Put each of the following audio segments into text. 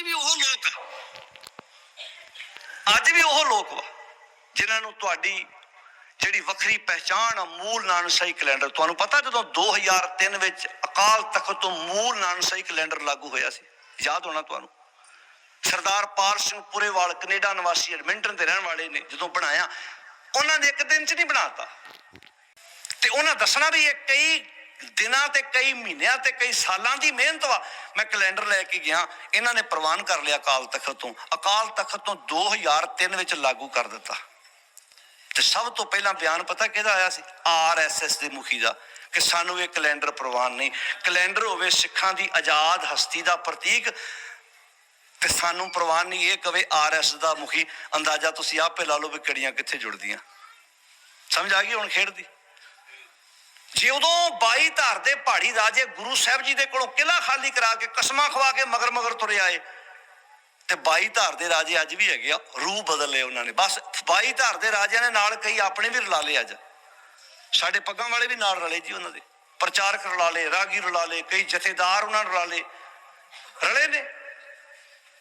ਅੱਜ ਵੀ ਉਹ ਲੋਕ ਅੱਜ ਵੀ ਉਹ ਲੋਕ ਵਾ ਜਿਨ੍ਹਾਂ ਨੂੰ ਤੁਹਾਡੀ ਜਿਹੜੀ ਵੱਖਰੀ ਪਹਿਚਾਣ ਆ, ਮੂਲ ਨਾਨਕਸ਼ਾਹੀ ਕੈਲੰਡਰ। ਤੁਹਾਨੂੰ ਪਤਾ ਜਦੋਂ 2003 ਵਿੱਚ ਅਕਾਲ ਤਖਤ ਤੋਂ ਮੂਲ ਨਾਨਕਸ਼ਾਹੀ ਕੈਲੰਡਰ ਲਾਗੂ ਹੋਇਆ ਸੀ। ਯਾਦ ਹੋਣਾ ਤੁਹਾਨੂੰ? ਸਰਦਾਰ ਪਾਲ ਸਿੰਘ ਪੁਰੇਵਾਲ ਕੈਨੇਡਾ ਨਿਵਾਸੀ ਐਡਮਿੰਟਨ ਦੇ ਰਹਿਣ ਵਾਲੇ ਨੇ ਜਦੋਂ ਬਣਾਇਆ, ਉਹਨਾਂ ਨੇ ਇੱਕ ਦਿਨ 'ਚ ਨਹੀਂ ਬਣਾਤਾ। ਤੇ ਉਹਨਾਂ ਦੱਸਣਾ ਵੀ ਇਹ ਕਈ ਦਿਨਾਂ ਤੇ ਕਈ ਮਹੀਨਿਆਂ ਤੇ ਕਈ ਸਾਲਾਂ ਦੀ ਮਿਹਨਤ ਵਾ। ਮੈਂ ਕੈਲੰਡਰ ਲੈ ਕੇ ਗਿਆ। ਇਹਨਾਂ ਨੇ ਪ੍ਰਵਾਨ ਕਰ ਲਿਆ ਅਕਾਲ ਤਖਤ ਤੋਂ। ਅਕਾਲ ਤਖਤ ਤੋਂ 2003 ਵਿੱਚ ਲਾਗੂ ਕਰ ਦਿੱਤਾ। ਤੇ ਸਭ ਤੋਂ ਪਹਿਲਾਂ ਬਿਆਨ ਪਤਾ ਕਿਹਦਾ ਆਇਆ ਸੀ? ਆਰਐਸਐਸ ਦੇ ਮੁਖੀ ਦਾ। ਕਿ ਸਾਨੂੰ ਇਹ ਕੈਲੰਡਰ ਪ੍ਰਵਾਨ ਨਹੀਂ। ਕੈਲੰਡਰ ਹੋਵੇ ਸਿੱਖਾਂ ਦੀ ਆਜ਼ਾਦ ਹਸਤੀ ਦਾ ਪ੍ਰਤੀਕ ਤੇ ਸਾਨੂੰ ਪ੍ਰਵਾਨ ਨਹੀਂ। ਇਹ ਕਵੇ ਆਰਐਸ ਦਾ ਮੁਖੀ। ਅੰਦਾਜ਼ਾ ਤੁਸੀਂ ਆਪੇ ਲਾ ਲਓ ਵੀ ਕੜੀਆਂ ਕਿੱਥੇ ਜੁੜਦੀਆਂ। ਸਮਝ ਆ ਗਈ ਹੁਣ ਖੇਡ ਦੀ? ਜਦੋਂ ਬਾਈ ਧਾਰ ਦੇ ਪਹਾੜੀ ਰਾਜੇ ਗੁਰੂ ਸਾਹਿਬ ਜੀ ਦੇ ਕੋਲੋਂ ਕਿਲਾ ਖਾਲੀ ਕਰਾ ਕੇ ਕਸਮਾਂ ਖਵਾ ਕੇ ਮਗਰ ਮਗਰ ਤੁਰੇ ਆਏ। ਤੇ ਬਾਈ ਧਾਰ ਦੇ ਰਾਜੇ ਅੱਜ ਵੀ ਹੈਗੇ ਆ, ਰੂਹ ਬਦਲ ਲਏ ਉਹਨਾਂ ਨੇ। ਬਸ ਬਾਈ ਧਾਰ ਦੇ ਰਾਜਿਆਂ ਨੇ ਨਾਲ ਕਈ ਆਪਣੇ ਵੀ ਰਲਾ ਲਏ ਅੱਜ। ਸਾਡੇ ਪੱਗਾਂ ਵਾਲੇ ਵੀ ਨਾਲ ਰਲੇ ਜੀ ਉਹਨਾਂ ਦੇ। ਪ੍ਰਚਾਰਕ ਰਲਾ ਲਏ ਰਾਗੀ ਰਲਾ ਲਏ, ਕਈ ਜਥੇਦਾਰ ਉਹਨਾਂ ਨੂੰ ਰਲਾ ਲਏ। ਰਲੇ ਨੇ।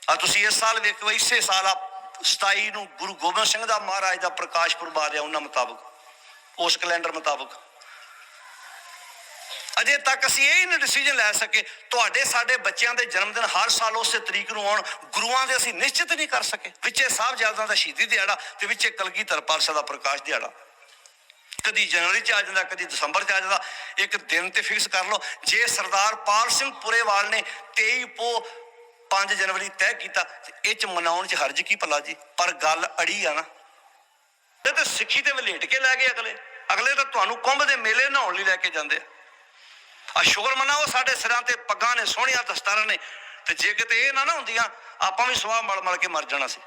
ਆ ਤੁਸੀਂ ਇਸ ਸਾਲ ਵੇਖੋ, ਇਸੇ ਸਾਲ ਆ 27 ਨੂੰ ਗੁਰੂ ਗੋਬਿੰਦ ਸਿੰਘ ਦਾ ਮਹਾਰਾਜ ਦਾ ਪ੍ਰਕਾਸ਼ ਪੁਰਬ ਆ ਰਿਹਾ, ਉਹਨਾਂ ਮੁਤਾਬਕ। ਉਸ ਕੈਲੰਡਰ ਮੁਤਾਬਕ। ਅਜੇ ਤੱਕ ਅਸੀਂ ਇਹ ਹੀ ਨਹੀਂ ਡਿਸੀਜਨ ਲੈ ਸਕੇ, ਤੁਹਾਡੇ, ਸਾਡੇ ਬੱਚਿਆਂ ਦੇ ਜਨਮ ਦਿਨ ਹਰ ਸਾਲ ਉਸੇ ਤਰੀਕ ਨੂੰ ਆਉਣ, ਗੁਰੂਆਂ ਦੇ ਅਸੀਂ ਨਿਸ਼ਚਿਤ ਨਹੀਂ ਕਰ ਸਕੇ। ਵਿੱਚੇ ਸਾਹਿਬਜ਼ਾਦਿਆਂ ਦਾ ਸ਼ਹੀਦੀ ਦਿਹਾੜਾ ਤੇ ਵਿੱਚੇ ਕਲਗੀਧਰ ਪਾਤਸ਼ਾਹ ਦਾ ਪ੍ਰਕਾਸ਼ ਦਿਹਾੜਾ। ਕਦੀ ਜਨਵਰੀ ਚ ਆ ਜਾਂਦਾ, ਕਦੀ ਦਸੰਬਰ ਚ ਆ ਜਾਂਦਾ, ਇੱਕ ਦਿਨ ਤੇ ਫਿਕਸ ਕਰ ਲਓ। ਜੇ ਸਰਦਾਰ ਪਾਲ ਸਿੰਘ ਪੁਰੇਵਾਲ ਨੇ 23 ਪੋ 5 ਜਨਵਰੀ ਤੈਅ ਕੀਤਾ ਇਹ ਚ ਮਨਾਉਣ ਚ ਹਰਜ ਕੀ ਭਲਾ ਜੀ? ਪਰ ਗੱਲ ਅੜੀ ਆ ਨਾ। ਇਹ ਤੇ ਸਿੱਖੀ ਤੇ ਵਲੇਟ ਕੇ ਲੈ ਗਏ ਅਗਲੇ। ਅਗਲੇ ਤਾਂ ਤੁਹਾਨੂੰ ਕੁੰਭ ਦੇ ਮੇਲੇ ਨਹਾਉਣ ਲਈ ਲੈ ਕੇ ਜਾਂਦੇ ਆ। ਆ ਸ਼ੁਕਰ ਮਨਾਓ, ਸਾਡੇ ਸਿਰਾਂ ਤੇ ਪੱਗਾਂ ਨੇ, ਸੋਹਣੀਆਂ ਦਸਤਾਰਾਂ ਨੇ, ਤੇ ਜੇ ਕਿਤੇ ਇਹ ਨਾ ਨਾ ਹੁੰਦੀਆਂ, ਆਪਾਂ ਵੀ ਸਵਾਹ ਮਲ ਮਲ ਕੇ ਮਰ ਜਾਣਾ ਸੀ।